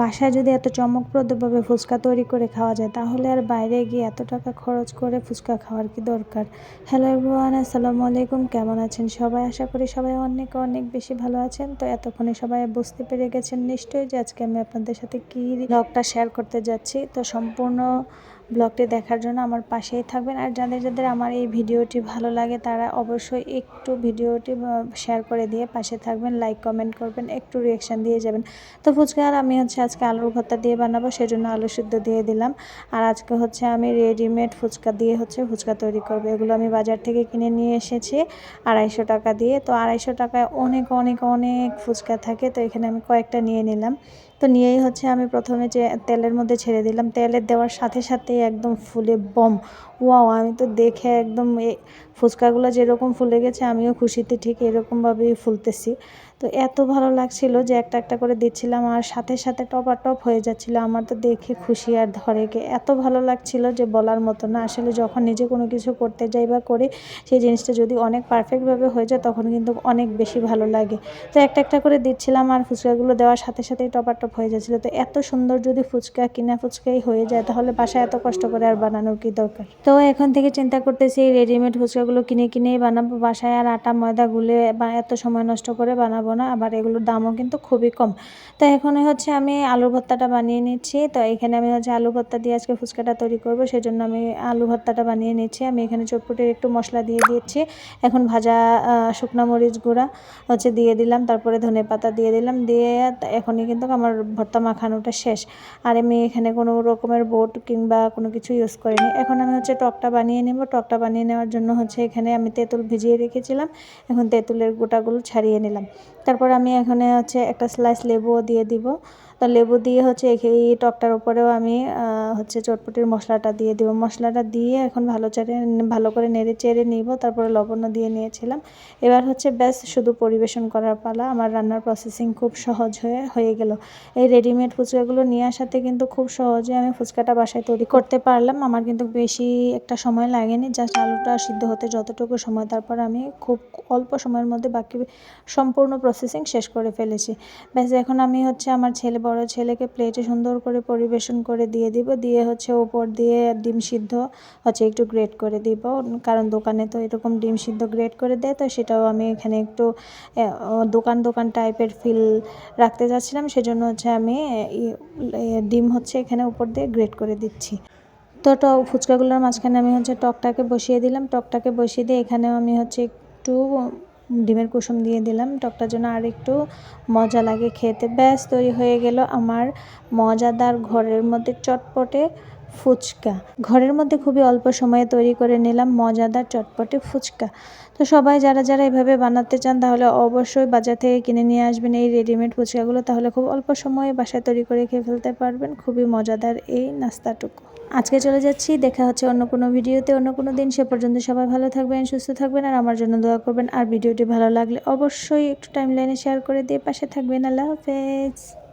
বাসায় যদি এত চমকপ্রদভাবে ফুচকা তৈরি করে খাওয়া যায়, তাহলে আর বাইরে গিয়ে এত টাকা খরচ করে ফুচকা খাওয়ার কি দরকার? হ্যালো এভরিওয়ান আসসালামু আলাইকুম। কেমন আছেন সবাই? আশা করি সবাই অনেক অনেক বেশি ভালো আছেন। তো এতক্ষণে সবাই বুঝতে পেরে গেছেন নিশ্চয়ই যে আজকে আমি আপনাদের সাথে কী ব্লগটা শেয়ার করতে যাচ্ছি। তো সম্পূর্ণ ব্লগটি দেখার জন্য আমার পাশেই থাকবেন। আর যাদের যাদের আমার এই ভিডিওটি ভালো লাগে, তারা অবশ্যই একটু ভিডিওটি শেয়ার করে দিয়ে পাশে থাকবেন লাইক কমেন্ট করবেন, একটু রিয়াকশান দিয়ে যাবেন। তো ফুচকা আর আমি হচ্ছে আজকে আলুর ভর্তা দিয়ে বানাবো, সেজন্য আলু সিদ্ধ দিয়ে দিলাম। আর আজকে হচ্ছে আমি রেডিমেড ফুচকা দিয়ে হচ্ছে ফুচকা তৈরি করব। এগুলো আমি বাজার থেকে কিনে নিয়ে এসেছি আড়াইশো টাকা দিয়ে। তো আড়াইশো টাকায় অনেক অনেক অনেক ফুচকা থাকে। তো এখানে আমি কয়েকটা নিয়ে নিলাম। তো নিয়েই হচ্ছে আমি প্রথমে যে তেলের মধ্যে ছেড়ে দিলাম তেলের দেওয়ার সাথে সাথে একদম ফুলে বম। ওয়াও, আমি তো দেখে একদম এ ফুচকাগুলো যেরকম ফুলে গেছে, আমিও খুশিতে ঠিক এরকমভাবেই ফুলতেছি। তো এত ভালো লাগছিল যে একটা একটা করে দিচ্ছিলাম আর সাথে সাথে টপ আর টপ হয়ে যাচ্ছিল। আমার তো দেখে খুশি আর ধরে গে এত ভালো লাগছিল যে বলার মতো না। আসলে যখন নিজে কোনো কিছু করতে যাই বা করি, সেই জিনিসটা যদি অনেক পারফেক্টভাবে হয়ে যায়, তখন কিন্তু অনেক বেশি ভালো লাগে। তো একটা একটা করে দিচ্ছিলাম আর ফুচকাগুলো দেওয়ার সাথে সাথেই টপা টপ হয়ে যাচ্ছিল। তো এত সুন্দর যদি ফুচকা কিনা ফুচকাই হয়ে যায়, তাহলে বাসায় এত কষ্ট করে আর বানানোর কি দরকার? তো এখন থেকে চিন্তা করতেছি এই রেডিমেড ফুচকাগুলো কিনে কিনেই বানাবো। বাসায় আর আটা, ময়দা গুলে বা এত সময় নষ্ট করে বানাবো না, আবার এগুলোর দামও কিন্তু খুবই কম। তো এখানে হচ্ছে আমি আলু ভর্তাটা বানিয়ে নিচ্ছি। তো এখানে আমি হচ্ছে আলু ভর্তা দিয়ে আজকে ফুচকাটা তৈরি করব সেই জন্য আমি আলু ভর্তাটা বানিয়ে নিচ্ছি। আমি এখানে চটপটের একটু মশলা দিয়ে দিয়েছি। এখন ভাজা শুকনো মরিচ গুঁড়া হচ্ছে দিয়ে দিলাম। তারপরে ধনে পাতা দিয়ে দিলাম। দিয়ে এখনই কিন্তু আমার ভর্তা মাখানোটা শেষ। আর আমি এখানে কোনো রকমের বোট কিংবা কোনো কিছু ইউজ করিনি। এখন আমি হচ্ছে টকটা বানিয়ে নেব। টকটা বানিয়ে নেওয়ার জন্য হচ্ছে এখানে আমি তেঁতুল ভিজিয়ে রেখেছিলাম। এখন তেঁতুলের গোটাগুলো ছাড়িয়ে নিলাম। তারপর আমি এখানে হচ্ছে একটা স্লাইস লেবুও দিয়ে দিব। তো লেবু দিয়ে হচ্ছে এই টকটার উপরেও আমি হচ্ছে চটপটির মশলাটা দিয়ে দিব। মশলাটা দিয়ে এখন ভালো চেড়ে ভালো করে নেড়ে চেড়ে নিব। তারপরে লবণও দিয়ে নিয়েছিলাম। এবার হচ্ছে ব্যাস শুধু পরিবেশন করার পালা। আমার রান্নার প্রসেসিং খুব সহজ হয়ে হয়ে গেল। এই রেডিমেড ফুচকাগুলো নিয়ে আসাতে কিন্তু খুব সহজে আমি ফুচকাটা বাসায় তৈরি করতে পারলাম। আমার কিন্তু বেশি একটা সময় লাগেনি। জাস্ট আলুটা সিদ্ধ হতে যতটুকু সময়, তারপর আমি খুব অল্প সময়ের মধ্যে বাকি সম্পূর্ণ প্রসেসিং শেষ করে ফেলেছি। ব্যাস, এখন আমি হচ্ছে আমার ছেলে, বড় ছেলেকে প্লেটে সুন্দর করে পরিবেশন করে দিয়ে দিব। দিয়ে হচ্ছে ওপর দিয়ে ডিম সিদ্ধ হচ্ছে একটু গ্রেট করে দিব। কারণ দোকানে তো এরকম ডিম সিদ্ধ গ্রেট করে দেয়, তো সেটাও আমি এখানে একটু দোকান দোকান টাইপের ফিল রাখতে যাচ্ছিলাম। সেজন্য হচ্ছে আমি ডিম হচ্ছে এখানে উপর দিয়ে গ্রেট করে দিচ্ছি। তো টক, ফুচকাগুলোর মাঝখানে আমি হচ্ছে টকটাকে বসিয়ে দিলাম। টকটাকে বসিয়ে দিয়ে এখানেও আমি হচ্ছে একটু ডিমের কুসুম দিয়ে দিলাম। টকটার জন্য আর একটু মজা লাগে খেতে। ব্যাস, তৈরি হয়ে গেল আমার মজাদার ঘরের মধ্যে চটপটে ফুচকা। ঘরের মধ্যে খুবই অল্প সময়ে তৈরি করে নিলাম মজাদার চটপটে ফুচকা। তো সবাই যারা যারা এভাবে বানাতে চান, তাহলে অবশ্যই বাজার থেকে কিনে নিয়ে আসবেন এই রেডিমেড ফুচকাগুলো। তাহলে খুব অল্প সময়ে বাসায় তৈরি করে খেয়ে ফেলতে পারবেন খুবই মজাদার এই নাস্তাটুকু। আজকে চলে যাচ্ছি, দেখা হচ্ছে অন্য কোনো ভিডিওতে, অন্য কোনো দিন। সে পর্যন্ত সবাই ভালো থাকবেন, সুস্থ থাকবেন, আর আমার জন্য দোয়া করবেন। আর ভিডিওটি ভালো লাগলে অবশ্যই একটু টাইম লাইনে শেয়ার করে দিয়ে পাশে থাকবেন। আল্লাহ হাফেজ।